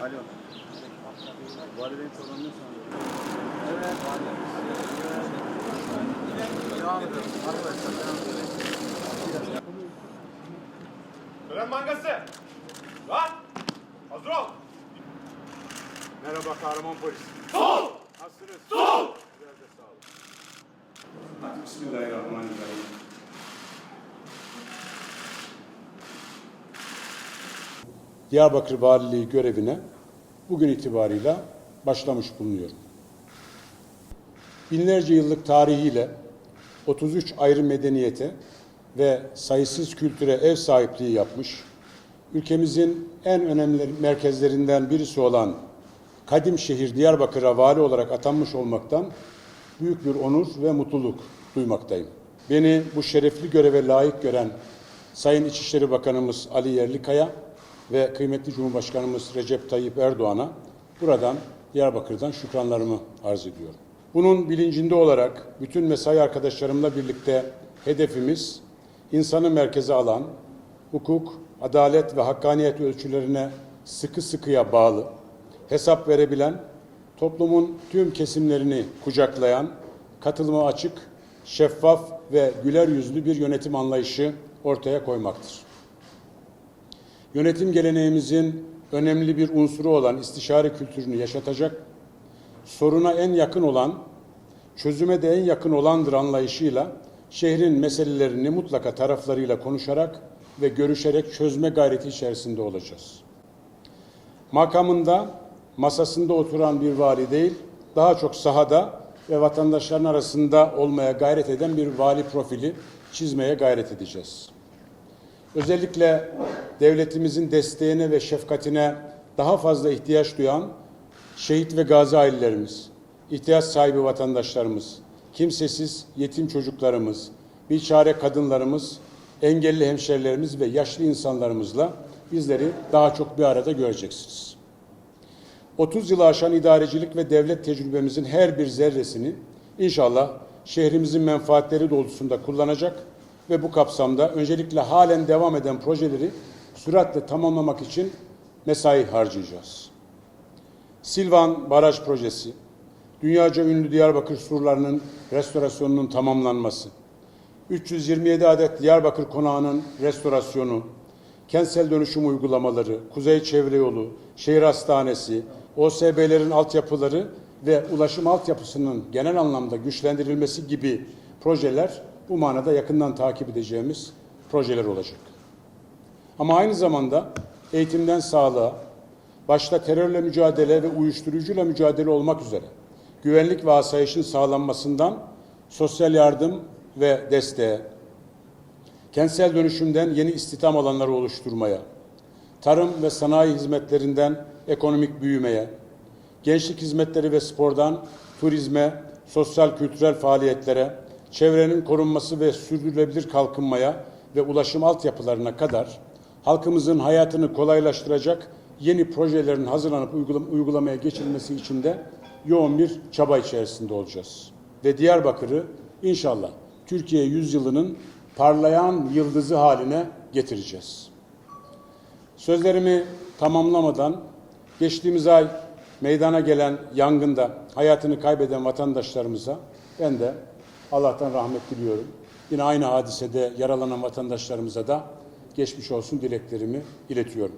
Alo. Vali Bey'in programını sanıyorum. Evet. Devam edelim. Arkadaşlar devam edelim. Tören mangası. Lan. Hazır ol. Merhaba kahraman polis. Sol. Diyarbakır Valiliği görevine bugün itibarıyla başlamış bulunuyorum. Binlerce yıllık tarihiyle 33 ayrı medeniyete ve sayısız kültüre ev sahipliği yapmış, ülkemizin en önemli merkezlerinden birisi olan kadim şehir Diyarbakır'a vali olarak atanmış olmaktan büyük bir onur ve mutluluk duymaktayım. Beni bu şerefli göreve layık gören Sayın İçişleri Bakanımız Ali Yerlikaya ve kıymetli Cumhurbaşkanımız Recep Tayyip Erdoğan'a buradan Diyarbakır'dan şükranlarımı arz ediyorum. Bunun bilincinde olarak bütün mesai arkadaşlarımla birlikte hedefimiz insanı merkeze alan, hukuk, adalet ve hakkaniyet ölçülerine sıkı sıkıya bağlı, hesap verebilen, toplumun tüm kesimlerini kucaklayan, katılıma açık, şeffaf ve güler yüzlü bir yönetim anlayışı ortaya koymaktır. Yönetim geleneğimizin önemli bir unsuru olan istişare kültürünü yaşatacak, soruna en yakın olan, çözüme de en yakın olandır anlayışıyla şehrin meselelerini mutlaka taraflarıyla konuşarak ve görüşerek çözme gayreti içerisinde olacağız. Makamında, masasında oturan bir vali değil, daha çok sahada ve vatandaşların arasında olmaya gayret eden bir vali profili çizmeye gayret edeceğiz. Özellikle devletimizin desteğine ve şefkatine daha fazla ihtiyaç duyan şehit ve gazi ailelerimiz, ihtiyaç sahibi vatandaşlarımız, kimsesiz yetim çocuklarımız, biçare kadınlarımız, engelli hemşerilerimiz ve yaşlı insanlarımızla bizleri daha çok bir arada göreceksiniz. 30 yılı aşan idarecilik ve devlet tecrübemizin her bir zerresini inşallah şehrimizin menfaatleri doğrultusunda kullanacak ve bu kapsamda öncelikle halen devam eden projeleri süratle tamamlamak için mesai harcayacağız. Silvan Baraj Projesi, dünyaca ünlü Diyarbakır surlarının restorasyonunun tamamlanması, 327 adet Diyarbakır konağının restorasyonu, kentsel dönüşüm uygulamaları, Kuzey Çevre Yolu, şehir hastanesi, OSB'lerin altyapıları ve ulaşım altyapısının genel anlamda güçlendirilmesi gibi projeler bu manada yakından takip edeceğimiz projeler olacak. Ama aynı zamanda eğitimden sağlığa, başta terörle mücadele ve uyuşturucuyla mücadele olmak üzere güvenlik ve asayişin sağlanmasından sosyal yardım ve desteğe, kentsel dönüşümden yeni istihdam alanları oluşturmaya, tarım ve sanayi hizmetlerinden ekonomik büyümeye, gençlik hizmetleri ve spordan turizme, sosyal kültürel faaliyetlere, çevrenin korunması ve sürdürülebilir kalkınmaya ve ulaşım altyapılarına kadar halkımızın hayatını kolaylaştıracak yeni projelerin hazırlanıp uygulamaya geçirilmesi için de yoğun bir çaba içerisinde olacağız. Ve Diyarbakır'ı inşallah Türkiye yüzyılının parlayan yıldızı haline getireceğiz. Sözlerimi tamamlamadan geçtiğimiz ay meydana gelen yangında hayatını kaybeden vatandaşlarımıza ben de Allah'tan rahmet diliyorum. Yine aynı hadisede yaralanan vatandaşlarımıza da geçmiş olsun dileklerimi iletiyorum.